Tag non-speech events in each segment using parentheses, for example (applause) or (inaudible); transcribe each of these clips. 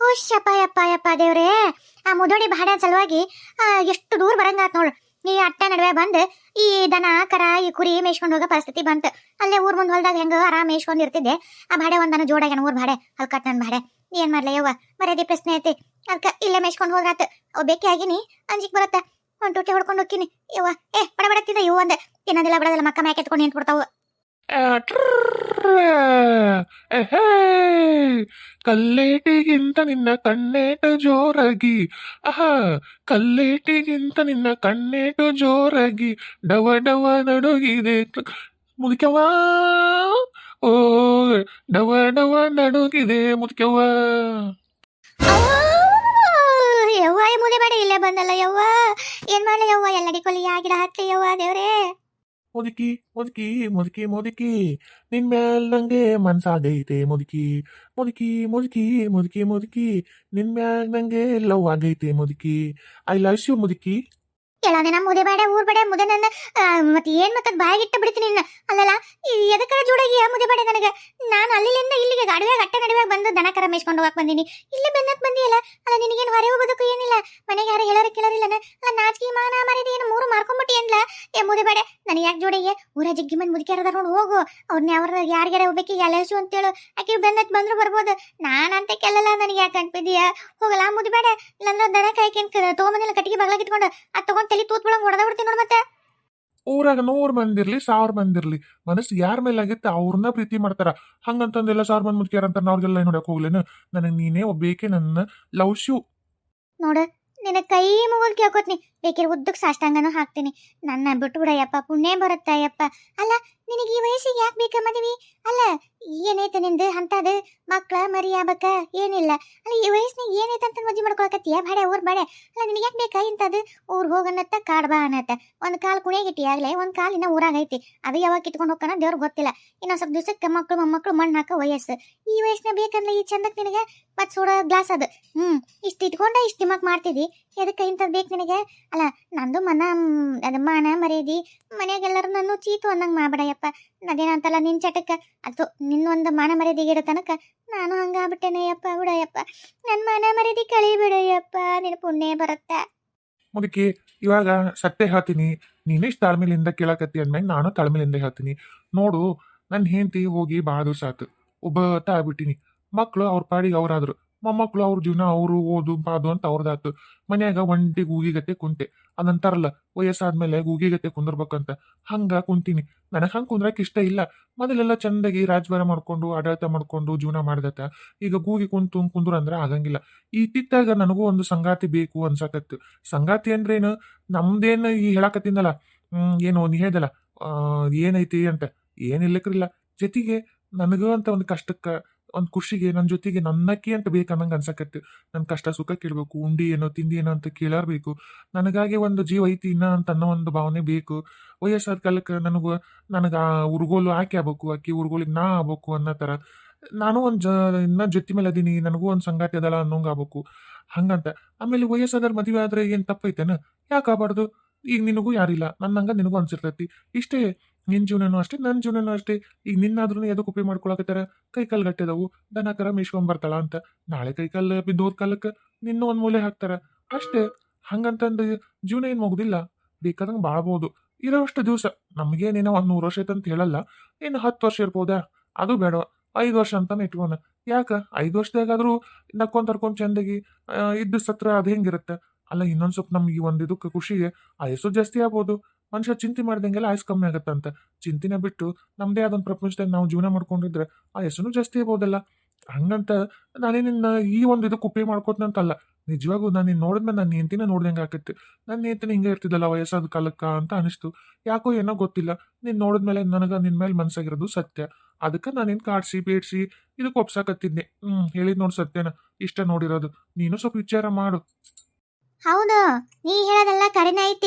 ಹುಶ್ಯಪ್ಪ ಯಪ್ಪ ಯಪ್ಪ ದೇವ್ರೇ. ಆ ಮುದೋಡಿ ಬಾಡ ಸಲುವಾಗಿ ಎಷ್ಟು ದೂರ ಬರಂಗಾತ್ ನೋಡು. ಈ ಅಟ್ಟ ನಡುವೆ ಬಂದು, ಈ ದನ, ಕರ, ಈ ಕುರಿ ಮೇಯ್ಸ್ಕೊಂಡು ಹೋಗೋ ಪರಿಸ್ಥಿತಿ ಬಂತು. ಅಲ್ಲೇ ಊರ್ ಮುಂದೆ ಹೊಲ್ದಾಗ ಹೆಂಗ ಆರಾಮ್ ಮೇಯ್ಸ್ಕೊಂಡು ಇರ್ತಿದ್ದೆ. ಆ ಬಾಡೆ ಒಂದನ ಜೋಡಾಗ್ಯಾನ ಊರ್ ಬಾಡೆ ಅಲ್ಲಿ ಕಟ್ ನನ್ ಬಾಡೆ ಏನ್ ಮಾಡ್ಲ ಯವ್ವ? ಮರ್ಯಾದೆ ಪ್ರಶ್ನೆ ಐತಿ. ಅದ್ಕ ಇಲ್ಲೇ ಮೇಯ್ಸ್ಕೊಂಡು ಹೋದ್ರಾತ್. ಅವ್ ಬೇಕಿ ಆಗಿನಿ, ಅಂಜಿಕ್ ಬರತ್ತ? ಒಂದ್ ಟೂಟಿ ಹೊಡ್ಕೊಂಡು ಹೋಗ್ತೀನಿ. ಯವ್ವ, ಏ, ಬಡ ಬಡತ್ತಿದ ಇವು ಒಂದ್. ತಿನ್ನೋದಿಲ್ಲ, ಬಿಡೋದಿಲ್ಲ, ಮಕ್ಕ ಮ್ಯಾಕೆತ್ಕೊಂಡು ಎತ್ಕೊಂಡು ಕಲ್ಲೇಟಿಗಿಂತ ನಿನ್ನ ಕಣ್ಣೇಟು ಜೋರಾಗಿ. ಆಹಾ ಕಲ್ಲೇಟಿಗಿಂತ ನಿನ್ನ ಕಣ್ಣೇಟು ಜೋರಾಗಿ. ಡವ ಡವ ನಡುಗಿದೆ. ಮುದುಕವ್ವ ಓ, ಡವ ಡವ ನಡುಗಿದೆ ಮುದುಕವ್ವ ಯವ್ವ ಮುದೆ ಬೇಡ ಇಲ್ಲೇ ಬಂದಲ್ಲ ಯವ್ವ. ಏನ್ ಮಾಡ್ಲ ಯವ್ವ, ಎಲ್ಲಡಿ ಕೊಲಿ ಗಿಡ ಹತ್ತಿ ಯವ್ವ ದೇವ್ರೇ. ಮುದುಕಿ ಮುದುಕಿ ಮುದುಕಿ ಮುದುಕಿ. ನಿನ್ ಮ್ಯಾಲ್ ನಂಗೆ ಮನ್ಸಾಗೈತೆ ಮುದುಕಿ. ಮುದುಕಿ ಮುದುಕಿ ಮುದುಕಿ ಮುದುಕಿ. ನಿನ್ ಮ್ಯಾಲ್ ನಂಗೆ ಲವ್ ಆಗೈತೆ ಮುದುಕಿ. ಐ ಲವ್ ಯು ಮುದುಕಿ. ಹೇಳದೆ ನಮ್ಮ ಮುದೆ ಬೇಡ, ಊರ್ ಬೇಡ ಮುದೆ ನನ್ನ ಮತ್ತೆ ಏನ್ ಮತ್ತದ್ ಬಾಯಾಗಿಟ್ಟ ಬಿಡ್ತೀನಿ ನಿನ್ನ? ಅಲ್ಲಲ್ಲ ಎದಕ್ಕರ ಜೋಡಾಗಿ ಮುದೆ ಬೇಡ ನನಗೆ? ನಾನು ಅಲ್ಲಿಂದ ಇಲ್ಲಿಗೆ ಗಾಡಿಯಾಗ ಅಟ್ಟ ನಡುವೆ ಬಂದು ದನ ಕರ ಮೇಯ್ಸ್ಕೊಂಡು ಹೋಗಕ್ ಬಂದೀನಿ. ಇಲ್ಲೇ ಬೆನ್ನತ್ ಬಂದಿಯಲ್ಲ? ಅಲ್ಲ, ನಿನಗೇನು ಹೊರೆ ಹೋಗೋದಕ್ಕೂ ಏನಿಲ್ಲ? ಮನೆಗೆ ಯಾರು ಹೇಳೋರು ಕೇಳೋದಿಲ್ಲ ಅಲ್ಲ, ನಾಚಿಕೆ ಮಾನ ಮರಿದಿ ಏನು ಮೂರು ಮಾರ್ಕೊಂಡ್ಬಿಟ್ಟಿ ಏನ್ಲ? ಏ, ಮುದೆ ಬೇಡ, ನನಗೆ ಯಾಕೆ ಜೋಡಿಗೆ? ಊರ ಜಗ್ಗಿ ಮಂದಿ ಮುದುಕಿಯರದ ನೋಡಿ, ಹೋಗು. ಅವ್ರನ್ನ ಅವ್ರ ಯಾರಿಗಾರ ಹೋಗ್ಬೇಕು ಎಲ್ಲಸು ಅಂತೇಳು. ಆಕೆ ಬೆನ್ನತ್ ಬಂದ್ರು ಬರ್ಬೋದು. ನಾನಂತ ಕೆಲ್ಲಲ್ಲ ನನಗೆ ಯಾಕೆ ಅನ್ಪಿದೀಯ ಹೋಗಲ್ಲ, ಮುದಿ ಬೇಡ. ಇಲ್ಲಾಂದ್ರೆ ದನ ಕಾಯ್ಕೆನ್ ತೊಗೊಂಬಂದಿಲ್ಲ ಕಟ್ಟಿಗೆ ಬಾಗ್ಲಾಗ ಇಟ್ಕೊಂಡು ಅದ್ ತಗೊಂಡ್ ತಲೆ ತೂತ್ ಬಿಡಂಗ್ ಹೊಡೆದ ಬಿಡ್ತೀನಿ ನೋಡ್ ಮತ್ತೆ. ಊರಾಗ ನೂರ್ ಮಂದಿರ್ಲಿ ಸಾವಿರ ಮಂದಿರ್ಲಿ ಮನಸ್ಸು ಯಾರ ಮೇಲೆ ಆಗಿತ್ತು ಅವ್ರನ್ನ ಪ್ರೀತಿ ಮಾಡ್ತಾರ. ಹಂಗಂತಂದೆಲ್ಲ ಸಾವಿರ ಮಂದಿ ಮುದ್ಕ್ಯಾರ ಅಂತ ಅವ್ರಿಗೆಲ್ಲ ನೋಡಕ್ ಹೋಗ್ಲೇನು? ನನಗೆ ನೀನೇ ಒಬ್ಬೇಕೆ ನನ್ನ ಲವ್ ಶೂ. ನೋಡ ನಿನ್ನ ಕೈ ಮುಗಲ್ ಕೇಳ್ಕೊತ್ನಿ ಬೇಕಿದ್ರೆ ಉದ್ದಕ್ಕೆ ಸಾಷ್ಟಾಂಗನೂ ಹಾಕ್ತೀನಿ. ನನ್ನ ಬಿಟ್ಟು ಬಿಡಯ್ಯಪ್ಪ, ಪುಣ್ಯ ಬರುತ್ತಯ್ಯಪ್ಪ ಅಲ್ಲ, ನಿನಗೆ ಈ ವಯಸ್ಸಿಗೆ ಯಾಕೆ ಬೇಕ ಮದುವೆ? ಅಲ್ಲ ಏನೈತೆ ನಿಂದು? ಅಂತದ ಮಕ್ಳ ಮರಿ ಆಗ್ಬೇಕ ಏನಿಲ್ಲ. ಅಲ್ಲ, ಈ ವಯಸ್ಸಿನಾಗ ಏನೈತೆ ಅಂತ ಮದುವೆ ಮಾಡ್ಕೊಳಕತ್ತೀಯ? ಬಾಡೆ, ಊರ್ ಬಾಡೆ. ಅಲ್ಲ, ನಿನಗೆ ಯಾಕೆ ಬೇಕಾ ಇಂಥದ್ದು? ಊರ್ ಹೋಗನ್ನತ್ತ ಕಾಡ್ ಬಾ ಅನ್ನತ್ತ ಒಂದು ಕಾಲು ಕುಣಿಯಾಗಿಟ್ಟಿ ಆಗ್ಲೇ ಒಂದು ಕಾಲು ಇನ್ನ ಊರಾಗೈತಿ ಅದು ಯಾವಾಗ ಕಿತ್ಕೊಂಡು ಹೋಗೋಣ ದೇವ್ರಿಗೆ ಗೊತ್ತಿಲ್ಲ. ಇನ್ನೊಂದು ಸ್ವಲ್ಪ ದಿವಸಕ್ಕೆ ಮಕ್ಕಳು ಮೊಮ್ಮಕ್ಕಳು ಮಣ್ಣು ಹಾಕೋ ವಯಸ್ಸು. ಈ ವಯಸ್ಸಿನ ಬೇಕಂದ್ರೆ ಈ ಚಂದಕ್ಕೆ ನಿನಗೆ ಮತ್ತೆ ಸೋಡೋ ಗ್ಲಾಸ್ ಅದು. ಹ್ಞೂ ಇಷ್ಟು ಇಟ್ಕೊಂಡ ಇಷ್ಟು ದಿಮಾಕ್ ಮಾಡ್ತಿದ್ದಿ ಎದಕ್ಕೆ ಇಂಥದ್ದು ಬೇಕು ನಿನಗೆ? ಅಲ್ಲ, ನಂದು ಮನ ಅದು ಮಾನ ಮರ್ಯಾದಿ. ಮನೆಯಾಗೆಲ್ಲರೂ ನಾನು ಚೀತು ಅನ್ನಂಗೆ ಮಾಡ್ಬೇಡಯ್ಯಪ್ಪ. ಅದೇನಂತಲ್ಲ ನಿನ್ ಚಟಕ್ಕ ಅದು ನಿನ್ನೊಂದು ಮಾನ ಮರೀದಿ ಇರೋ ತನಕ ನಾನು ಹಂಗಾಗ್ಬಿಟ್ಟೇನೆಯಪ್ಪ ಬಿಡಯ್ಯಪ್ಪ. ನನ್ನ ಮಾನ ಕಳಿ ಕಳಿಬಿಡಯ್ಯಪ್ಪ ನಿನ್ನ ಪುಣ್ಯ ಬರುತ್ತೆ. ಮುದುಕಿ, ಇವಾಗ ಸತ್ಯ ಹೇಳ್ತೀನಿ. ನೀನಿಷ್ಟು ತಾಳ್ಮೆಲಿಂದ ಕೇಳಕತ್ತಿ ಅಂದ್ಮೇಲೆ ನಾನು ತಾಳ್ಮೆಲಿಂದ ಹೇಳ್ತೀನಿ. ನೋಡು ನನ್ನ ಹೆಂಡತಿ ಹೋಗಿ ಭಾಳ ದಿವಸ ಆತು ಒಬ್ಬ ಆಗ್ಬಿಟ್ಟಿನಿ. ಮಕ್ಕಳು ಅವ್ರ ಪಾಡಿಗೆ ಅವ್ರಾದ್ರು. ಮೊಮ್ಮಕ್ಕಳು ಅವ್ರ ಜೀವನ, ಅವರು ಓದು, ಪಾದು ಅಂತ ಅವ್ರದಾತು ಮನ್ಯಾಗ ಒಂಟಿ ಗೂಗಿಗತ್ತೆ ಕುಂತೆ. ಅದಂತಾರಲ್ಲ, ವಯಸ್ಸಾದ್ಮೇಲೆ ಗೂಗಿಗತ್ತೆ ಕುಂದಿರ್ಬೇಕಂತ. ಹಂಗ ಕುಂತೀನಿ. ನನಗೆ ಹಂಗೆ ಕುಂದ್ರಕ್ಕೆ ಇಷ್ಟ ಇಲ್ಲ. ಮೊದಲೆಲ್ಲ ಚಂದಾಗಿ ರಾಜಭಾರ ಮಾಡ್ಕೊಂಡು, ಆಡಳಿತ ಮಾಡ್ಕೊಂಡು ಜೀವನ ಮಾಡ್ದತ್ತ. ಈಗ ಗೂಗಿ ಕುಂತು ಕುಂದ್ರ ಅಂದ್ರೆ ಆಗಂಗಿಲ್ಲ. ಇತ್ತಿತ್ತಾಗ ನನಗೂ ಒಂದು ಸಂಗಾತಿ ಬೇಕು ಅನ್ಸಕತ್ತು. ಸಂಗಾತಿ ಅಂದ್ರೇನು? ನಮ್ದೇನು ಈ ಹೇಳಕತ್ತಿಂದಲ್ಲ ಹ್ಮ್, ಏನು ನೀ ಹೇಳ್ದಲ್ಲ ಏನೈತಿ ಅಂತ. ಏನಿಲ್ಲಕ್ರಿಲ್ಲ ಜೊತೆಗೆ ನನಗೂ ಅಂತ ಒಂದು ಕಷ್ಟಕ್ಕ ಒಂದು ಖುಷಿಗೆ ನನ್ನ ಜೊತೆಗೆ ನನ್ನಕ್ಕೆ ಅಂತ ಬೇಕು ಅನ್ನಂಗೆ ಅನ್ಸಕತ್ತೆ. ನನ್ನ ಕಷ್ಟ ಸುಖ ಕೇಳಬೇಕು, ಉಂಡಿ ಏನೋ ತಿಂಡಿ ಏನೋ ಅಂತ ಕೇಳಾರ್ಬೇಕು. ನನಗಾಗಿ ಒಂದು ಜೀವ ಐತಿ, ಇನ್ನ ಅಂತ ಅನ್ನೋ ಒಂದು ಭಾವನೆ ಬೇಕು. ವಯಸ್ಸಾದ ಕಾಲಕ್ಕೆ ನನಗೆ ನನಗೆ ಆ ಉರ್ಗೋಲು ಆಕೆ ಆಗ್ಬೇಕು, ಆಕಿ ಉರ್ಗೋಲಿಗೆ ನಾ ಆಗ್ಬೇಕು ಅನ್ನೋ ಥರ ನಾನು ಒಂದು ಜ, ಇನ್ನ ಜೊತೆ ಮೇಲೆ ಅದೀನಿ, ನನಗೂ ಒಂದು ಸಂಗಾತಿ ಅದಲ್ಲ ಅನ್ನೋಂಗೆ ಆಗ್ಬೇಕು. ಹಂಗಂತ. ಆಮೇಲೆ ವಯಸ್ಸಾದ್ರ ಮದುವೆ ಆದ್ರೆ ಏನು ತಪ್ಪೈತೇನ? ಯಾಕೆ ಆಗ್ಬಾರ್ದು? ಈಗ ನಿನಗೂ ಯಾರಿಲ್ಲ. ನನ್ನಂಗ ನಿನಗೂ ಅನ್ಸಿರ್ತೈತಿ. ಇಷ್ಟೇ ನಿನ್ ಜೀವನನೂ ಅಷ್ಟೇ ನನ್ನ ಜೀವನನೂ ಅಷ್ಟೇ. ಈಗ ನಿನ್ನಾದ್ರೂ ಎದಕ್ಕೆ ಉಪಯೋಗ ಮಾಡ್ಕೊಳಕತ್ತಾರ? ಕೈ ಕಾಲು ಗಟ್ಟಿದವು. ದನ ಕರ ಮೇಯ್ಸ್ಕೊಂಡ್ ಬರ್ತಾಳ ಅಂತ. ನಾಳೆ ಕೈ ಕಾಲು ಬಿದ್ದೋದ್ ಕಾಲಕ್ಕೆ ನಿನ್ನ ಒಂದು ಮೂಲೆ ಹಾಕ್ತಾರ. ಅಷ್ಟೇ. ಹಂಗಂತಂದು ಜೀವನ ಏನು ಮುಗುದಿಲ್ಲ. ಬೇಕಾದಂಗೆ ಬಾಳ್ಬೋದು. ಇರೋಷ್ಟು ದಿವಸ. ನಮಗೇನೇನೋ ಒಂದು ನೂರು ವರ್ಷ ಐತೆ ಅಂತ ಹೇಳಲ್ಲ. ಇನ್ನು ಹತ್ತು ವರ್ಷ ಇರ್ಬೋದಾ? ಅದು ಬೇಡ. ಐದು ವರ್ಷ ಅಂತಾನೆ ಇಟ್ಕೋಣ ಯಾಕ? ಐದು ವರ್ಷದಾಗಾದ್ರೂ ನಕ್ಕೊಂಡ್ ತರ್ಕೊಂಡ್ ಚಂದಾಗಿ ಇದ್ದ ಸತ್ರ ಅದು ಹೆಂಗಿರುತ್ತೆ? ಅಲ್ಲ ಇನ್ನೊಂದು ಸ್ವಲ್ಪ ನಮಗೆ ಒಂದ್ ಇದಕ್ಕೆ ಖುಷಿಗೆ ಆಯಸ್ಸು ಜಾಸ್ತಿ ಆಗ್ಬೋದು. ಮನುಷ್ಯ ಚಿಂತೆ ಮಾಡ್ದಂಗೆಲ್ಲ ಆಯಸ್ ಕಮ್ಮಿ ಆಗತ್ತಂತ. ಚಿಂತಿನ ಬಿಟ್ಟು ನಮ್ದೇ ಆದೊಂದು ಪ್ರಪಂಚದಾಗ ನಾವು ಜೀವನ ಮಾಡ್ಕೊಂಡಿದ್ರೆ ಆ ಹೆಸರು ಜಾಸ್ತಿ ಇರ್ಬೋದಲ್ಲ ಹಂಗಂತ ನಾನೇ ನಿನ್ನ ಈ ಒಂದು ಇದಕ್ಕೆ ಉಪಯೋಗ ಮಾಡ್ಕೋತಂತಲ್ಲ ನಿಜವಾಗೂ ನಾನು ನಿನ್ನ ನೋಡಿದ್ಮೇಲೆ ನನ್ನ ಹೆಂತಿನ ನೋಡ್ದಂಗೆ ಆಕತ್ತೆ ನನ್ನ ಹೆಂತಿನ ಹಿಂಗೆ ಇರ್ತಿದ್ದಲ್ಲ ವಯಸ್ಸಾದ ಕಾಲಕ್ಕ ಅಂತ ಅನಿಸ್ತು. ಯಾಕೋ ಏನೋ ಗೊತ್ತಿಲ್ಲ. ನೀನು ನೋಡಿದ್ಮೇಲೆ ನನಗೆ ನಿನ್ನ ಮೇಲೆ ಮನಸ್ಸಾಗಿರೋದು ಸತ್ಯ. ಅದಕ್ಕೆ ನಾನು ಏನು ಕಾಡ್ಸಿ ಬೇಡ್ಸಿ ಇದಕ್ಕೆ ಒಪ್ಸಾಕತ್ತಿದ್ದೆ. ಹ್ಞೂ ಹೇಳಿದ್ ನೋಡಿ ಸತ್ಯನ. ಇಷ್ಟ ನೋಡಿರೋದು. ನೀನು ಸ್ವಲ್ಪ ವಿಚಾರ ಮಾಡು. ಹೌದು. ನೀ ಹೇಳೋದೆಲ್ಲ ಐತಿ.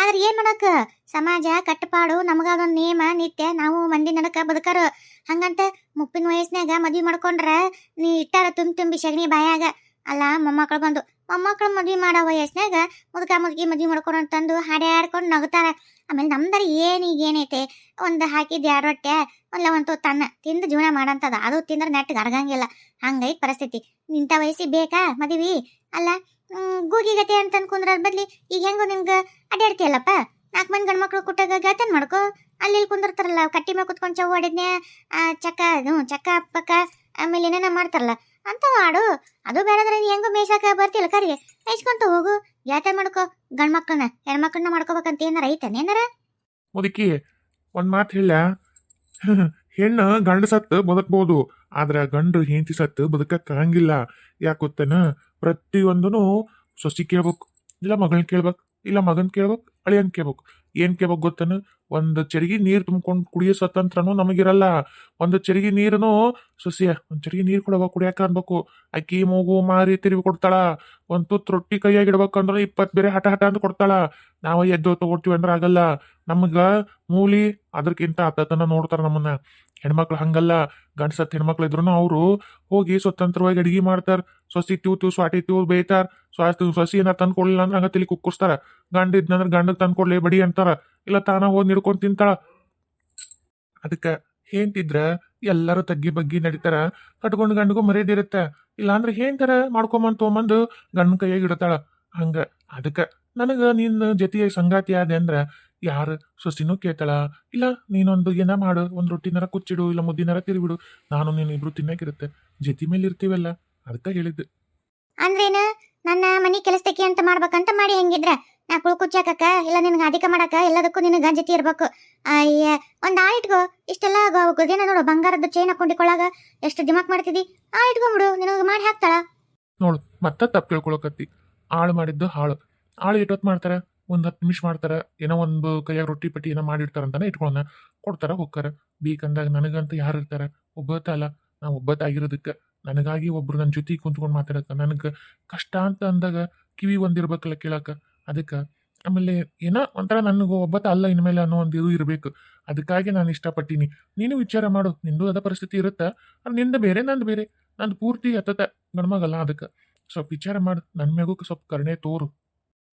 ಆದ್ರೆ ಏನ್ ಮಾಡಕ್? ಸಮಾಜ, ಕಟ್ಟಪಾಡು, ನಮಗಾದೊಂದು ನಿಯಮ, ನಿತ್ಯ ನಾವು ಮಂದಿ ನಡಕ ಬದುಕರು. ಹಂಗಂತ ಮುಪ್ಪಿನ ವಯಸ್ಸಿನಾಗ ಮದ್ವಿ ಮಾಡ್ಕೊಂಡ್ರ ನೀ ಇಟ್ಟಾರ ತುಂಬಿ ತುಂಬಿ ಸಗಣಿ ಬಾಯಾಗ. ಅಲ್ಲ ಮೊಮ್ಮಕ್ಕಳು ಬಂದು. ಮೊಮ್ಮಕ್ಕಳು ಮದ್ವಿ ಮಾಡೋ ವಯಸ್ಸಿನಾಗ ಮುದುಕ ಮುದುಕಿ ಮದ್ವಿ ಮಾಡ್ಕೊಂಡು ಅಂತಂದು ಹಾಡ್ಯಾಡ್ಕೊಂಡು ನಗ್ತಾರ. ಆಮೇಲೆ ನಮ್ದರ ಏನು ಈಗ ಏನೈತೆ ಒಂದು ಹಾಕಿದ್ ಎರಡು ರೊಟ್ಟೆ ಒಂದ್ಲ ಒಂದು ತನ್ನ ತಿಂದು ಜೀವನ ಮಾಡಂತದ. ಅದು ತಿಂದ್ರೆ ನೆಟ್ಟಿಗೆ ಅರ್ಗಂಗಿಲ್ಲ ಹಂಗೈತ್ ಪರಿಸ್ಥಿತಿ. ನಿಂತ ವಯಸ್ಸಿಗೆ ಬೇಕಾ ಮದುವೆ? ಅಲ್ಲ ಗೂಗಿಗತೆ ಅಂತ ಅನ್ಕೊಂಡ್ರ ಬದ್ಲಿ ಈಗ ಹೆಂಗೋ ನಿಮ್ಗೆ ಅಡ್ಡಾಡ್ತೀಯಲ್ಲಪ್ಪ ನಾಲ್ಕು ಮಂದಿ ಗಂಡ್ಮಕ್ಳು ಕುಟ್ಟಾಗ ಗಾತನ್ ಮಾಡ್ಕೋ. ಅಲ್ಲಿ ಇಲ್ಲಿ ಕುಂದಿರ್ತಾರಲ್ಲ ಕಟ್ಟಿ ಮೇಲೆ ಕುತ್ಕೊಂಡು ಚೌ ಹೊಡೆದ್ನೆ ಚಕ್ಕ, ಹ್ಞೂ, ಚಕ್ಕ ಪಕ್ಕ ಆಮೇಲೆ ಏನೇನೋ ಮಾಡ್ತಾರಲ್ಲ ಅಂತ ಆಡು. ಅದು ಬೇಡಂದ್ರೆ ನೀ ಹೆಂಗೋ ಮೇಯ್ಸಕ್ಕೆ ಬರ್ತಿಲ್ಲ ಕರಿಗೆ? ಮೇಯ್ಸ್ಕೊಂತ ಹೋಗು. ಯಾತ ಮಾಡ್ಕೋ? ಗಂಡ್ಮಕ್ಳನ್ನ ಹೆಣ್ಮಕ್ಳನ್ನ ಮಾಡ್ಕೋಬೇಕಂತ ಏನಾರ ಐತನ ಏನಾರ? ಮುದುಕಿ, ಒಂದ್ ಮಾತು ಹೇಳ (laughs) ಹೆಣ್ಣು ಗಂಡ ಸತ್ತು ಬದುಕ್ಬೋದು, ಆದ್ರೆ ಗಂಡು ಹೆಂಡತಿ ಸತ್ತು ಬದುಕಕ್ಕಾಗಂಗಿಲ್ಲ ಯಾಕೆ ಗೊತ್ತೇನ? ಪ್ರತಿಯೊಂದನು ಸೊಸಿ ಕೇಳ್ಬೇಕು, ಇಲ್ಲ ಮಗಳನ್ನ ಕೇಳ್ಬೇಕು, ಇಲ್ಲ ಮಗನ್ ಕೇಳ್ಬೇಕು, ಅಳಿಯನ್ ಕೇಳ್ಬೇಕು. ಏನ್ ಕೇಳ್ಬೇಕು ಗೊತ್ತನ? ಒಂದು ಚರಿಗೆ ನೀರು ತುಂಬ್ಕೊಂಡು ಕುಡಿಯೋ ಸ್ವತಂತ್ರನೂ ನಮಗಿರಲ್ಲ. ಒಂದು ಚರಿಗೆ ನೀರನು ಸೊಸಿಯ, ಒಂದು ಚರಿಗೆ ನೀರು ಕೊಡವ ಕುಡಿಯಾಕ ಅನ್ಬೇಕು. ಅಕ್ಕಿ, ಮೂಗು, ಮಾರಿ ತಿರುವಿ ಕೊಡ್ತಾಳ. ಒಂದು ತುತ್ತು ರೊಟ್ಟಿ ಕೈಯಾಗಿ ಇಡ್ಬೇಕಂದ್ರೆ ಇಪ್ಪತ್ತು ಬೇರೆ ಹಠ ಹಠ ಅಂತ ಕೊಡ್ತಾಳ. ನಾವು ಎದ್ದು ತಗೊಳ್ತೀವಿ ಅಂದ್ರೆ ಆಗಲ್ಲ. ನಮ್ಗ ಮೂಲಿ ಅದಕ್ಕಿಂತ ಅತ್ತತನ ನೋಡ್ತಾರ ನಮ್ಮನ್ನ. ಹೆಣ್ಮಕ್ಳು ಹಂಗಲ್ಲ ಗಂಡಸತ್ ಹೆಣ್ಮಕ್ಳು ಇದ್ರು ಅವರು ಹೋಗಿ ಸ್ವತಂತ್ರವಾಗಿ ಅಡಿಗೆ ಮಾಡ್ತಾರ. ಸೊಸಿ ತೀವ್ ಸ್ವಾಟಿ ತೀವ್ ಬೇಯ್ತಾರ. ಸ್ವಾಸ್ತಿ ಸೊಸಿ ಏನಾರ ತಂದು ಕೊಡ್ಲಿಲ್ಲ ಅಂದ್ರೆ ಹಂಗ ತಿಳಿ ಕುಕ್ಕುಸ್ತಾರ ಗಂಡ ಇದ್ನಂದ್ರೆ ಗಂಡಗ್ ತಂದು ಕೊಡ್ಲಿ ಬಡಿ ಅಂತಾರ. ಇಲ್ಲ ತಾನ ಹೋಗಿ ನಿಡ್ಕೊಂಡ್ ತಿಂತಾಳ. ಅದಕ್ಕ ಹೇಂತಿದ್ರ ಎಲ್ಲರೂ ತಗ್ಗಿ ಬಗ್ಗಿ ನಡೀತಾರ. ಕಟ್ಕೊಂಡು ಗಂಡಗೂ ಮರ್ಯಾದಿರುತ್ತೆ ಇಲ್ಲಾಂದ್ರೆ ಹೇಂತಾರ ಮಾಡ್ಕೊಂಬಂದು ತೊಗೊಂಬಂದು ಗಂಡನ ಕೈಯಾಗ ಇಡ್ತಾಳ. ಹಂಗ ಅದಕ್ಕ ನನಗ ನಿನ್ನ ಜೊತೆಗೆ ಸಂಗಾತಿ ಆದೆ ಅಂದ್ರ ಯಾರು? ಸೊಸಿನೂ ಕೇಳ್ತಾಳ ಇಲ್ಲ ನೀನೊಂದು ಏನ ಮಾಡು ಒಂದು ರೊಟ್ಟಿನಾರ ಕುಚ್ಚಿಡು ಇಲ್ಲ ಮುದ್ದಿನಾರ ತಿರುಗಿಡು ನಾನು ನೀನು ಇಬ್ರು ತಿನ್ನಕಿರುತ್ತೆ ಜೊತೆ ಮೇಲೆ ಇರ್ತೀವಲ್ಲ ಅದಕ್ಕ ಹೇಳಿದ್ದು. ಅಂದ್ರೇನು? ನನ್ನ ಮನೆ ಕೆಲಸದಕ್ಕೆ ಅಂತ ಮಾಡ್ಬೇಕಂತ ಮಾಡಿ ಹೆಂಗಿದ್ರ? ನಾ ಕುಳ್ ಕುಚ್ಚಾಕ ಇಲ್ಲ ನಿನಗೆ ಅಧಿಕ ಮಾಡಕ ಎಲ್ಲದಕ್ಕೂ ನಿನಗೆ ಜೊತೆ ಇರ್ಬೇಕು. ಅಯ್ಯ ಒಂದು ಆ ಇಟ್ಕೋ. ಇಷ್ಟೆಲ್ಲ ಗುದೇನ ನೋಡು ಬಂಗಾರದ ಚೈನ್ ಹಾಕೊಂಡಿಕೊಳ್ಳಾಗ ಎಷ್ಟು ದಿಮಾಕ್ ಮಾಡ್ತಿದಿ? ಆ ಇಟ್ಕೊಂಬಿಡು ನಿನಗೆ ಮಾಡಿ ಹಾಕ್ತಾಳ. ನೋಡು ಮತ್ತೆ ತಪ್ಪು ಕೇಳ್ಕೊಳಕತ್ತಿ ಆಳು ಮಾಡಿದ್ದು ಹಾಳು. ಆಳು ಇಟ್ಟೊತ್ತು ಮಾಡ್ತಾರ? ಒಂದು ಹತ್ತು ನಿಮಿಷ ಮಾಡ್ತಾರ, ಏನೋ ಒಂದು ಕೈಯಾಗ ರೊಟ್ಟಿ ಪಟ್ಟಿ ಏನೋ ಮಾಡಿರ್ತಾರಂತಾನೆ ಇಟ್ಕೊಳ್ಳೋಣ ಕೊಡ್ತಾರ ಹೋಗ್ತಾರ ಬೇಕಂದಾಗ ನನಗಂತ ಯಾರು ಇರ್ತಾರೆ? ಒಬ್ಬತ್ತ ಅಲ್ಲ. ನಾ ಒಬ್ಬತ್ತ ಆಗಿರೋದಕ್ಕೆ. ನನಗಾಗಿ ಒಬ್ರು ನನ್ನ ಜೊತೆ ಕುಂತ್ಕೊಂಡು ಮಾತಾಡಕ್ಕೆ. ನನಗೆ ಕಷ್ಟ ಅಂತ ಅಂದಾಗ ಕಿವಿ ಒಂದಿರ್ಬೇಕಲ್ಲ ಕೇಳಕ್ಕೆ. ಅದಕ್ಕೆ ಆಮೇಲೆ ಏನೋ ಒಂಥರ ನನಗೆ ಒಬ್ಬತ್ತ ಅಲ್ಲ ಇನ್ಮೇಲೆ ಅನ್ನೋ ಒಂದು ಇದು ಇರಬೇಕು. ಅದಕ್ಕಾಗಿ ನಾನು ಇಷ್ಟಪಟ್ಟಿನಿ. ನೀನು ವಿಚಾರ ಮಾಡು. ನಿಂದು ಅದ ಪರಿಸ್ಥಿತಿ ಇರುತ್ತಾ. ನಿಂದ ಬೇರೆ, ನಂದು ಬೇರೆ. ನಂದು ಪೂರ್ತಿ ಹತ್ತತ ಗಂಡ್ಮಗಲ್ಲ ಅದಕ್ಕೆ. ಸ್ವಲ್ಪ ವಿಚಾರ ಮಾಡು. ನನ್ನ ಮ್ಯಾಗೂ ಸ್ವಲ್ಪ ಕರುಣೆ ತೋರು.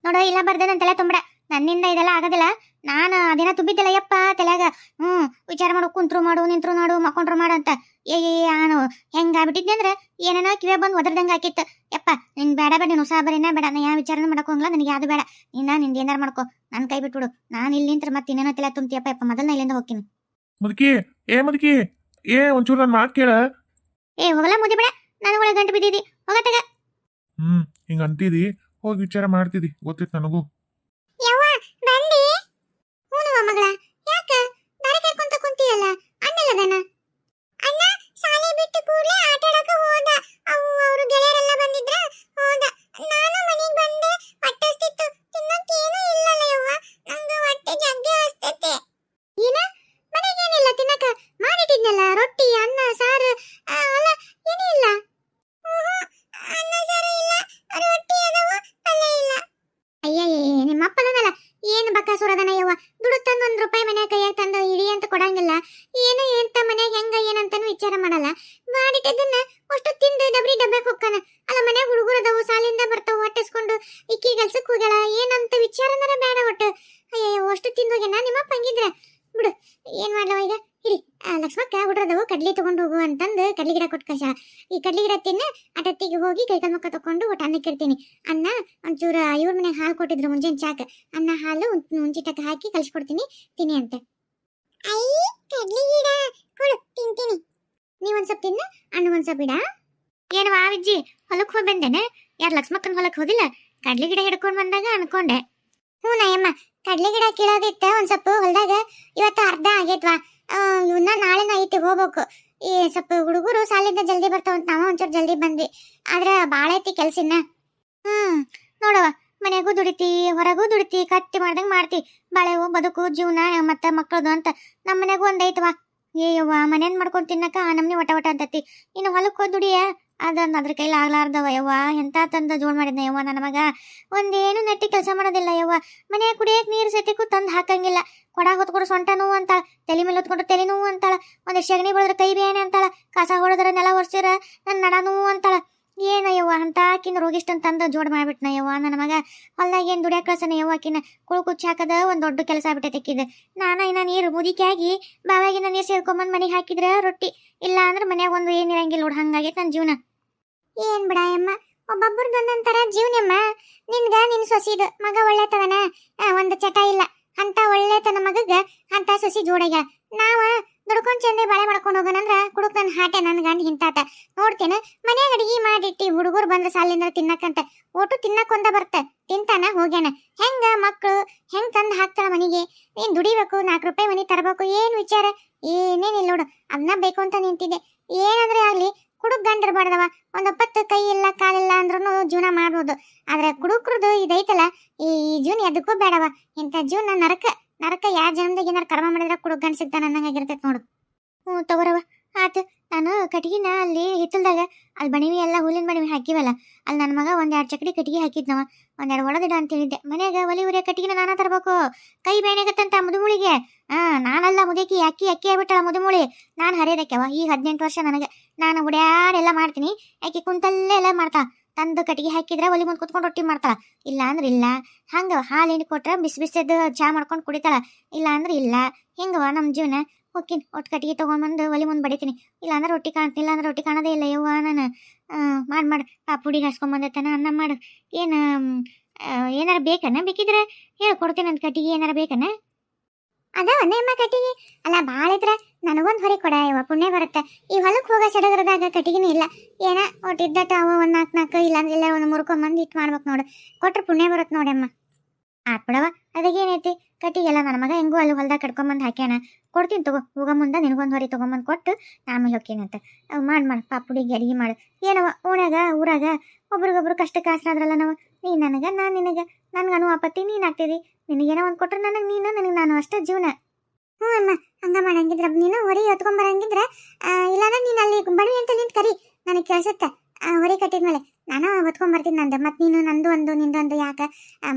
ನೋಡು ಇಲ್ಲ ಬರ್ದೆ ನನ್ನ ತಲೆ ತುಂಬಡ ನನ್ನಿಂದ ಇದೆಲ್ಲ ಆಗೋದಿಲ್ಲ. ನಾನು ಅದೇನ ತುಂಬಿದ್ದಿಲ್ಲ ಯಪ್ಪ ತಲೆಯಾಗ. ಹ್ಞೂ ವಿಚಾರ ಮಾಡು ಕುಂತ್ರು ಮಾಡು ನಿಂತ್ರು ಮಾಡು ಮಕ್ಕೊಂಡ್ರು ಮಾಡು ಅಂತ. ಏ ನಾನು ನಾನು ಹೆಂಗಾಗ್ಬಿಟ್ಟಿದ್ದೆ ಅಂದ್ರೆ ಏನೇನೋ ಕಿವೆ ಬಂದು ಒದರ್ದಂಗೆ ಹಾಕಿತ್ತು ಯಪ್ಪ ನಿನ್ ಬೇಡ ಬೇಡ ನೀನು ಹೊಸ ಬರೀನ ಬೇಡ. ನಾ ಯಾವ ವಿಚಾರನೂ ನನಗೆ ಯಾವುದು ಬೇಡ. ನಿನ್ನ ನಿಂದ ಏನಾರು ಮಾಡ್ಕೋ. ನನ್ನ ಕೈ ಬಿಟ್ಬಿಡು. ನಾನು ಇಲ್ಲಿ ನಿಂತ್ರೆ ಮತ್ತೆ ಇನ್ನೇನೋ ತಲೆ ತುಂಬ್ತೀಯಪ್ಪ ಯಪ್ಪ ಮೊದಲನ ಇಲ್ಲಿಂದ ಹೋಗ್ತೀನಿ. ಮುದುಕಿ ಏ ಮುದುಕಿ ಏ ಒಂಚೂರು ನನ್ನ ಮಾತು ಕೇಳ. ಏ ಹೋಗಲ್ಲ ಮುದಿ ಬೇಡ ನಾನು ಒಳಗೆ ಗಂಟು ಬಿದ್ದಿದ್ದಿ. ಹೋಗತ್ತಾಗ ಹ್ಮ್ ಹಿಂಗ ಅಂತಿದಿ. ಹೋಗಿ ವಿಚಾರ ಮಾಡ್ತಿದ್ದಿ ಗೊತ್ತಿತ್ತು ನನಗೂ ಯವ್ವ ಬಂದಿ ಹೂನು ಮಗಳ ಯಾಕ ದಾರಿ ಕರ್ಕೊಂತ ಕುಂತಿಯಲ್ಲ ಅಣ್ಣಲ್ಲದನ ಅಣ್ಣ ಶಾಲೆ ಬಿಟ್ಟು ಕೂಡಲೇ ಆಟ ಆಡಕ ಹೋದ ಅವು ಅವರು ಗೆಳೆಯರೆಲ್ಲ ಬಂದಿದ್ರ ಹೋದ ನಾನು ಮನೆಗೆ ಬಂದೆ ಹೊಟ್ಟೆ ಹಸ್ತಿತ್ತು ತಿನ್ನಕ್ಕೆ ಏನೂ ಇಲ್ಲಲ್ಲ ಯವ್ವ ನಂಗೆ ಹೊಟ್ಟೆ ಜಗ್ಗೆ ಹಸ್ತೈತೆ ಏನ ಮನೆಗೆ ಏನಿಲ್ಲ ತಿನ್ನಕ ಮಾಡಿಟ್ಟಿದ್ನಲ್ಲ ರೊಟ್ಟಿ ಅನ್ನ ಸಾರು ಆ, ಅಲ್ಲ ಏನೂ ಇಲ್ಲ ಅನ್ನ ಸಾರು ಇಲ್ಲ ರೊಟ್ಟಿ ಅದಾವು ಪಲ್ಯ ಇಲ್ಲ ಅಯ್ಯಯ್ಯ ನಿಮ್ಮ ಅಪ್ಪನಲ್ಲ ಏನು ಬಕಾಸುರದನ ಯವ್ವ ದುಡ್ಡು ತಂದು ಒಂದ್ ರೂಪಾಯಿ ಮನ್ಯಾಗ ಕೈಯಾಗ ತಂದು ಇಡಿ ಅಂತ ಕೊಡಂಗಿಲ್ಲ ಏನು ಎಂತ ಮನ್ಯಾಗ ಹೆಂಗ ಏನಂತಾನು ವಿಚಾರ ಮಾಡಲ್ಲ ಮಾಡಿಟ್ಟದನ್ನ ಅಷ್ಟು ತಿಂದು ಡಬ್ರಿ ಡಬ್ಬಕ್ಕೆ ಹೋಗ್ತಾನ ಅಲ್ಲ ಮನ್ಯಾಗ ಹುಡುಗರು ಅದಾವು ಸಾಲಿಂದ ಬರ್ತಾವ ಹೊಟ್ಟಿಸ್ಕೊಂಡು ಇಕ್ಕಿ ಕೆಲ್ಸಕ್ಕೆ ಹೋಗ್ಯಾಳ ಏನಂತ ವಿಚಾರನರ ಬೇಡ ಒಟ್ಟು ಅಯ್ಯಯ್ಯೋ ಅಷ್ಟು ತಿಂದು ಹೋಗ್ಯಾನ ನಿಮ್ಮ ಅಪ್ಪ ಹಂಗಿದ್ರೆ ಬಿಡು ಏನ್ ಮಾಡ್ಲವ ಈಗ ಇಡಿ ಆ, ಲಕ್ಷ್ಮಕ್ಕ ಹುಡ್ರದವು ಕಡ್ಲಿ ತಗೊಂಡು ಹೋಗು ಅಂತಂದು ಕಡ್ಲಿ ಗಿಡ ಕೊಟ್ಟು ಕಶ ಈ ಕಡ್ಲಿ ಗಿಡ ತಿನ್ನ ಅಟತ್ತಿಗೆ ಹೋಗಿ ಕೈ ಮುಖ ತಕೊಂಡು ಒಟ್ಟು ಅನ್ನಕ್ಕೆ ಇಡ್ತೀನಿ. ಅನ್ನ ಒಂಚೂರು ಇವ್ರ ಮನೆಗೆ ಹಾಲು ಕೊಟ್ಟಿದ್ರು ಮುಂಜಾನೆ ಚಾಕ. ಅನ್ನ ಹಾಲು ಮುಂಚಿಟಕ್ಕೆ ಹಾಕಿ ಕಲಿಸ್ಕೊಡ್ತೀನಿ ತಿನ್ನಿ ಅಂತೆ. ತಿಂತೀನಿ. ನೀವ್ ಒಂದ್ ಸ್ವಲ್ಪ ತಿನ್ನ ಅಣ್ಣ ಒಂದ್ಸಪ್ ಸ್ವಲ್ಪ ಬಿಡ ಏನು ವಾವಿಜ್ಜಿ ಹೊಲಕ್ ಹೋಗಿ ಬಂದೇನೆ? ಯಾರು ಲಕ್ಷ್ಮಕ್ಕನ ಹೊಲಕ್ ಹೋಗಿಲ್ಲ? ಕಡ್ಲಿ ಗಿಡ ಹಿಡ್ಕೊಂಡ್ ಬಂದಾಗ ಅನ್ಕೊಂಡೆ. ಹ್ಞೂ ನಯಮ್ಮ ಕಡ್ಲಿ ಗಿಡ ಕೀಳೋದಿತ್ತ ಒಂದ್ ಸ್ವಲ್ಪ ಹೊಲ್ದಾಗ. ಇವತ್ತು ಅರ್ಧ ಆಗೈತ್ವಾ ಇವನ್ನ ನಾಳೆನ ಹೋಗ್ಬೇಕು. ಈ ಸ್ವಲ್ಪ ಹುಡುಗರು ಸಾಲಿಂದ ಜಲ್ದಿ ಬರ್ತಾವಂತ ನಾವು ಒಂಚೂರು ಜಲ್ದಿ ಬಂದ್ವಿ. ಆದ್ರೆ ಭಾಳ ಐತಿ ಕೆಲ್ಸಿನ ಹ್ಮ್ ನೋಡವ ಮನೆಗೂ ದುಡಿತಿ, ಹೊರಗೂ ದುಡಿತಿ ಕತ್ತಿ ಮಾಡ್ದಂಗೆ ಮಾಡ್ತಿ. ಬಾಳೆವು ಬದುಕು, ಜೀವನ, ಮತ್ತೆ ಮಕ್ಕಳದು ಅಂತ. ನಮ್ಮ ಮನೆಗೂ ಒಂದ್ ಐತವ. ಏಯವ್ವ ಮನೇನ್ ಮಾಡ್ಕೊಂಡು ತಿನ್ನಕ ಆ ನಮ್ನಿ ಒಟ ಒಟ ಅಂತತಿ. ಇನ್ನು ಹೊಲಕ್ಕೆ ಹೋದ್ ದುಡಿಯ? ಅದನ್ನ ಅದ್ರ ಕೈಲಿ ಆಗ್ಲಾರ್ದವ ಯವ್ವ. ಎಂತ ತಂದ ಜೋಡ್ ಮಾಡಿದ್ನ ಯವ್ವ ನನ್ನ ಮಗ. ಒಂದೇನು ನೆಟ್ಟಿ ಕೆಲಸ ಮಾಡೋದಿಲ್ಲ ಯವ್ವ. ಮನೆ ಕುಡಿಯಕ್ ನೀರು ಸತಿಗೂ ತಂದು ಹಾಕಂಗಿಲ್ಲ. ಕೊಡ ಹೊತ್ಕೊಂಡು ಸೊಂಟ ನೋವು ಅಂತಾಳ. ತಲೆ ಮೇಲೆ ಹೊತ್ಕೊಂಡು ತಲೆ ನೋವು ಅಂತಾಳ. ಒಂದು ಶಗಣಿ ಹೊಡೆದ್ರೆ ಕೈ ಬೇನೆ ಅಂತಾಳ. ಕಸ ಹೊಡೆದ್ರೆ ನೆಲ ಒರ್ಸಿರ ನನ್ನ ನಡ ನೋವು ಅಂತಾಳ. ಏನಯ್ಯವ್ವ ಅಂತ ಆಕಿನ ರೋಗಿಷ್ಟನ್ ತಂದು ಜೋಡ್ ಮಾಡ್ಬಿಟ್ನ ಯವ್ವ ನನ್ನ ಮಗ. ಹೊಲ್ದಾಗ ಏನು ದುಡಿಯಾಕ ಕಳ್ಸನ ಯವ್ವ ಆಕಿನ. ಕುಳು ಕುಚ್ಚಿ ಹಾಕದ ಒಂದು ದೊಡ್ಡ ಕೆಲಸ ಆಕಿದ. ನಾನ ಇನ್ನ ನೀರು ಮುದಿಕಾಗಿ ಬಾವಾಗಿನ ನೀರು ಸೇರ್ಕೊಂಬಂದು ಮನೆಗೆ ಹಾಕಿದ್ರ ರೊಟ್ಟಿ. ಇಲ್ಲ ಅಂದ್ರೆ ಮನ್ಯಾಗ ಒಂದು ಏನಿರಂಗಿಲ್ಲ ನೋಡ್, ಹಂಗಾಗೈತೆ ನನ್ನ ಜೀವನ. ಏನ್ ಬಿಡ ಅಮ್ಮ ಒಬ್ಬೊಬ್ರದ್ದು ಒಂದೊಂಥರ ಜೀವನಮ್ಮ ನಿನ್ಗ, ನಿನ್ ಸೊಸಿದ, ಮಗ ಒಳ್ಳೆತವನ ಒಂದು ಚಟ ಇಲ್ಲ. ಅಂತ ಒಳ್ಳೆತನ ಮಗಗ, ಅಂತ ಸೊಸಿ ಜೋಡಾಗ ನಾವ ದುಡ್ಕೊಂಡ್ ಚಂದ ಬಾಳೆ ಮಾಡ್ಕೊಂಡು ಹೋಗನಂದ್ರ ಕುಡುಕ್ ನನ್ನ ಹಾಟೆ ನನ್ನ ಗಂಡ ಹಿಂತಾತ. ನೋಡ್ತೇನೆ ಮನೆಯ ಅಡಿಗೆ ಮಾಡಿಟ್ಟಿ ಹುಡುಗರು ಬಂದ್ರ ಸಾಲಿಂದ್ರ ತಿನ್ನಕ್ಕಂತ. ಒಟ್ಟು ತಿನ್ನಕ್ಕೊಂದ ಬರ್ತ, ತಿಂತಾನ, ಹೋಗ್ಯಾನ. ಹೆಂಗ ಮಕ್ಕಳು ಹೆಂಗ್ ತಂದ್ ಹಾಕ್ತಾಳ ಮನಿಗೆ? ನೀನ್ ದುಡಿಬೇಕು, ನಾಲ್ಕು ರೂಪಾಯಿ ಮನಿ ತರಬೇಕು, ಏನ್ ವಿಚಾರ? ಏನೇನಿಲ್ಲ ನೋಡು ಅದನ್ನ ಬೇಕು ಅಂತ ನಿಂತಿದ್ದೆ. ಏನಂದ್ರೆ ಆಗ್ಲಿ, ಕುಡುಕ್ ಗಂಡಿರ್ಬಾರ್ದವ ಒಂದ್ ಒಪ್ಪತ್ತು, ಕೈ ಇಲ್ಲ ಕಾಲಿಲ್ಲ ಅಂದ್ರೂ ಜೀವನ ಮಾಡ್ಬೋದು. ಆದ್ರೆ ಕುಡುಕ್ರದು ಇದೈತಲ್ಲ, ಈ ಜೀವನ ಎದಕ್ಕೂ ಬೇಡವ. ಇಂಥ ಜೀವನ ನರಕ. ನರಕ ಯಾವ ಜನ್ಮದಾಗ ಏನಾರು ಕರ್ಮ ಮಾಡಿದ್ರೆ ಕುಡುಗ ಗಂಡ ಸಿಗ್ತಾನ ಅನ್ನಂಗಾಗಿರ್ತೈತೆ ನೋಡು. ಹ್ಞೂ ತಗೋರವ ಆತು, ನಾನು ಕಟ್ಟಿಗೆನ ಅಲ್ಲಿ ಹಿತ್ತಲ್ದಾಗ, ಅಲ್ಲಿ ಬಣಿವಿ ಎಲ್ಲ ಹುಲ್ಲಿನ ಬಣಿವಿ ಹಾಕಿವಲ್ಲ, ಅಲ್ಲಿ ನನ್ನ ಮಗ ಒಂದೆರಡು ಚಕಡಿ ಕಟ್ಟಿಗೆ ಹಾಕಿದ್ನವ. ಒಂದೆರಡು ಒಳದಿಡ ಅಂತ ಹೇಳಿದ್ದೆ ಮನ್ಯಾಗ ಒಲಿ ಉರಿಯ ಕಟ್ಟಿಗೆನ ನಾನು ತರಬೇಕು. ಕೈ ಬೇಣೆಗತ್ತಂತ ಮುದುಮುಳಿಗೆ. ಹಾ, ನಾನಲ್ಲ ಮುದಕಿ, ಅಕ್ಕಿ ಅಕ್ಕಿ ಆಗ್ಬಿಟ್ಟಳ ಮುದುಮುಳಿ. ನಾನು ಹರಿಯದಕ್ಕೆವ ಈ ಹದಿನೆಂಟು ವರ್ಷ ನನಗೆ. ನಾನು ಉಡ್ಯಾಡೆಲ್ಲ ಮಾಡ್ತೀನಿ. ಆಕೆ ಕುಂತಲ್ಲೇ ಎಲ್ಲ ಮಾಡ್ತಾ. ತಂದು ಕಟ್ಟಿಗೆ ಹಾಕಿದ್ರೆ ಒಲಿ ಮುಂದೆ ಕುತ್ಕೊಂಡು ರೊಟ್ಟಿ ಮಾಡ್ತಾಳ. ಇಲ್ಲ ಅಂದ್ರೆ ಇಲ್ಲ. ಹಂಗೆ ಹಾಲು ಹಿಂಡಿ ಕೊಟ್ರೆ ಬಿಸಿ ಬಿಸಿದ್ದು ಚಹಾ ಮಾಡ್ಕೊಂಡು ಕುಡಿತಾಳ. ಇಲ್ಲ. ಅಂದ್ರೆ ಇಲ್ಲ ಹಿಂಗವ ನಮ್ಮ ಜೀವನ. ಹೋಗ್ತೀನಿ ಒಟ್ಟು ಕಟ್ಟಿಗೆ ತೊಗೊಂಬಂದು ಒಲಿ ಮುಂದೆ ಬಡಿತೀನಿ. ಇಲ್ಲ ಅಂದ್ರೆ ರೊಟ್ಟಿ ಕಾಣ್ತಿಲ್ಲ ಅಂದ್ರೆ ರೊಟ್ಟಿ ಕಾಣೋದೇ ಇಲ್ಲ. ಯವ್ವ ನಾನು. ಮಾಡಿ ಮಾಡಿ. ಪಾಪುಡಿ ಪುಡಿಗೆ ಹಾಸ್ಕೊಂಬಂದೈತನ ಅನ್ನ ಮಾಡು. ಏನು ಏನಾರ ಬೇಕನ ಬೇಕಿದ್ರೆ? ಹೇಳಿ ಕೊಡ್ತೀನಿ ಅಂತ ಕಟ್ಟಿಗೆ ಏನಾರ ಬೇಕನ? ಅದಾವ ಒಂದೇಮ್ಮ ಕಟ್ಟಿಗೆ. ಅಲ್ಲ ಭಾಳ ಇದ್ರೆ ನನಗೊಂದು ಹೊರೆ ಕೊಡ, ಯವ್ವ, ಪುಣ್ಯ ಬರುತ್ತೆ. ಈ ಹೊಲಕ್ಕೆ ಹೋಗೋ ಸಡಗರದಾಗ ಕಟ್ಟಿಗೆನೂ ಇಲ್ಲ. ಏನ ಒಟ್ಟು ಇದ್ದ ಅವ ಒಂದು ನಾಲ್ಕು ನಾಲ್ಕು ಇಲ್ಲ ಇಲ್ಲ, ಒಂದು ಮುರ್ಕೊಂಬಂದು ಇಟ್ಟು ಮಾಡ್ಬೇಕು ನೋಡು. ಕೊಟ್ರೆ ಪುಣ್ಯ ಬರುತ್ತೆ ನೋಡಮ್ಮ ಆತ್ ಅದಕ್ಕೇನೈತಿ ಕಟ್ಟಿಗೆ ಕಟ್ಟಿಗೆಲ್ಲ ನನ್ನ ಮಗ ಹೆಂಗೂ ಅಲ್ಲಿ ಹೊಲ್ದಾಗ ಕಟ್ಕೊಂಬಂದು ಹಾಕ್ಯಾಣ ಕೊಡ್ತೀನಿ ತಗೋ, ಹೋಗ ಮುಂದೆ ನಿನಗೊಂದು ಹೊರಿ ತೊಗೊಂಬಂದು ಕೊಟ್ಟು ಆಮೇಲೆ ಹೋಗ್ತೀನಂತ ಮಾಡಿ ಮಾಡಿ ಪಾಪುಡಿಗೆ ಅಡುಗೆ ಮಾಡು. ಏನವ ಓಣ್ಯಾಗ ಊರಾಗ ಒಬ್ರಿಗೊಬ್ರು ಕಷ್ಟ ಆಸರಾದ್ರಲ್ಲ ನಾವು. ನೀ ನನಗೆ, ನಾನು ನಿನಗೆ. ನನ್ಗೆ ಅನು ಆಪತ್ತಿ ನೀನು ಆಗ್ತಿದಿ ನಿನಗೇನೋ ಒಂದು ಕೊಟ್ರೆ ನನಗೆ ನೀನು, ನನಗೆ ನಾನು ಅಷ್ಟೇ ಜೀವನ. ಹ್ಞೂ ಅಮ್ಮ, ಹಂಗ ಮಾಡಂಗಿದ್ರ. ನೀನು ಹೊರಿ ಹೊತ್ಕೊಂಬರಂಗಿದ್ರ ಇಲ್ಲಾಂದ್ರೆ ನೀನು ಅಲ್ಲಿ ಬಣಿ ಅಂತ ನಿಂತು ಕರಿ. ನನಗೆ ಕೇಳಿಸುತ್ತೆ ಹೊರಿ ಕಟ್ಟಿದ್ಮೇಲೆ ನಾನು ಹೊತ್ಕೊಂಬರ್ತೀನಿ ನಂದು. ಮತ್ತು ನೀನು ನಂದು ಒಂದು ನಿಂದೊಂದು ಯಾಕೆ?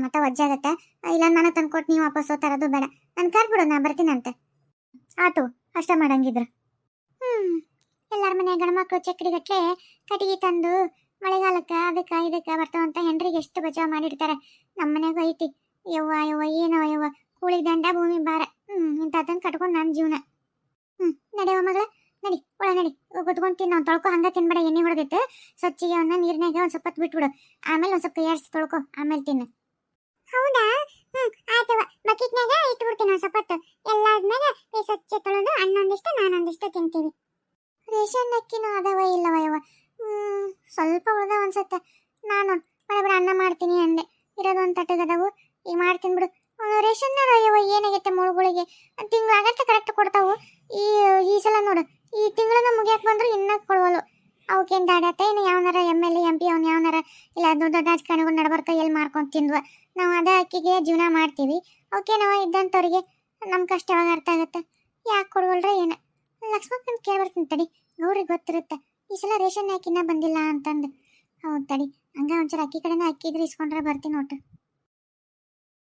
ಮತ್ತೆ ವಜ್ಜಾಗತ್ತೆ ಇಲ್ಲ ನಾನು ತಂದು ಕೊಟ್ಟು ನೀವು ವಾಪಸ್ ತರೋದು ಬೇಡ. ನಾನು ಕರ್ಬಿಡು ನಾ ಬರ್ತೀನಂತೆ ಆತು, ಅಷ್ಟೇ ಮಾಡಂಗಿದ್ರ. ಹ್ಞೂ ಎಲ್ಲಾರ ಮನೆ ಗಂಡ್ಮಕ್ಳು ಚಕ್ರಿ ಗಟ್ಲೆ ಕಟ್ಟಿಗೆ ತಂದು, ಮಳೆಗಾಲಕ್ಕೆ, ಅದಕ್ಕೆ, ಇದಕ್ಕೆ ಬರ್ತಾವಂತ ಹೆಂಡ್ರಿಗೆ ಎಷ್ಟು ಬಚಾವ್ ಮಾಡಿರ್ತಾರೆ. ನಮ್ಮ ಐತಿ. ಯವ್ವ ಯವ್ವ, ಏನವ ಯವ್ವ? ಕೂಳಿ ದಂಡ ಭೂಮಿ ಭಾರ. ಹ್ಮ್ ಇಂಥದ್ದನ್ನು ಕಟ್ಕೊಂಡು ನನ್ನ ಜೀವನ. ಹ್ಮ್ ನಡೆಯವ ಮಗಳ? ನಡಿ ಒಳ ನಡಿ. ಗೊತ್ಕೊಂಡ್ ತಿನ್ನ. ತೊಳ್ಕೊ ಹಂಗ ತಿನ್ಬೇಡ, ಎಣ್ಣೆ ಹೊಡೆದಿತ್ತು ಸ್ವಚ್ಛಗೆ ಅವನ್ನ ನೀರ್ನಾಗ ಒಂದು ಸ್ವಲ್ಪ ಬಿಟ್ಬಿಡು. ಆಮೇಲೆ ಒಂದು ಸ್ವಲ್ಪ ಏರ್ಸಿ ತೊಳ್ಕೊ, ಆಮೇಲೆ ತಿನ್ನು. ಹೌದಾ? ಹ್ಮ್ ಆಯ್ತವ ಬಕೆಟ್ನಾಗ ಇಟ್ಬಿಡ್ತೀನಿ ಒಂದು ಸ್ವಲ್ಪ ಎಲ್ಲಾದ್ಮೇಗ ಈ ಸ್ವಚ್ಛ ತೊಳೆದು ಅಣ್ಣೊಂದಿಷ್ಟು ನಾನೊಂದಿಷ್ಟು ತಿಂತೀವಿ ರೇಷನ್ ಅಕ್ಕಿನೂ ಅದವ ಇಲ್ಲವ ಯವ್ವ? ಹ್ಮ್, ಸ್ವಲ್ಪ ಉಳ್ದ ಅನ್ಸತ್ತೆ ನಾನು ಬಡ ಬಡ, ಅನ್ನ ಮಾಡ್ತೀನಿ ಅಂದೆ. ಇರೋದು ಒಂದು ತಟ್ಟಗೆ ಈ ಮಾಡ್ತೀನಿ ಬಿಡು. ರೇಷನ್ ಅಯ್ಯವ ಏನಾಗೈತೆ ಮುಳುಗಳಿಗೆ. ತಿಂಗಳಾಗತ್ತೆ ಕರೆಕ್ಟ್ ಕೊಡ್ತಾವು. ಈ ಈ ಸಲ ನೋಡು, ಈ ತಿಂಗಳನ್ನ ಮುಗಿಯಕ್ಕೆ ಬಂದ್ರು ಇನ್ನೂ ಕೊಡುವಲು ಅವಕ್ಕೇನು ದಾಡತ್ತೆ ಇನ್ನು ಯಾವನಾರ M L A M P ಅವ್ನು ಯಾವನಾರ ಇಲ್ಲ ದೊಡ್ಡ ದೊಡ್ಡ ರಾಜಕಾರಣಿಗಳು ನಡ್ಬರ್ಕ ಎಲ್ಲಿ ಮಾಡ್ಕೊಂಡು ತಿಂದ್ವ. ನಾವು ಅದ ಅಕ್ಕಿಗೆ ಜೀವನ ಮಾಡ್ತೀವಿ. ಅವಕ್ಕೆ ನಾವು ಇದ್ದಂಥವ್ರಿಗೆ ನಮ್ಮ ಕಷ್ಟ ಯಾವಾಗ ಅರ್ಥ ಆಗುತ್ತೆ. ಯಾಕೆ ಕೊಡುವಲ್ರ ಏನು? ಲಕ್ಷ್ಮಕ್ಕನ ಕೇಳ್ಬರ್ತೀನಿ ತಡಿ. ಗೌರಿಗೆ ಗೊತ್ತಿರುತ್ತೆ. ಈ ಸಲ ರೇಷನ್ ಯಾಕೆ ಇನ್ನೂ ಬಂದಿಲ್ಲ ಅಂತಂದು. ಹೌದು ತಡಿ. ಹಂಗ ಒಂಚೂರು ಅಕ್ಕಿ ಕಡೆನ ಅಕ್ಕಿ ಇದ್ರೆ ಇಸ್ಕೊಂಡ್ರೆ ಬರ್ತೀನಿ ಒಟ್ಟು.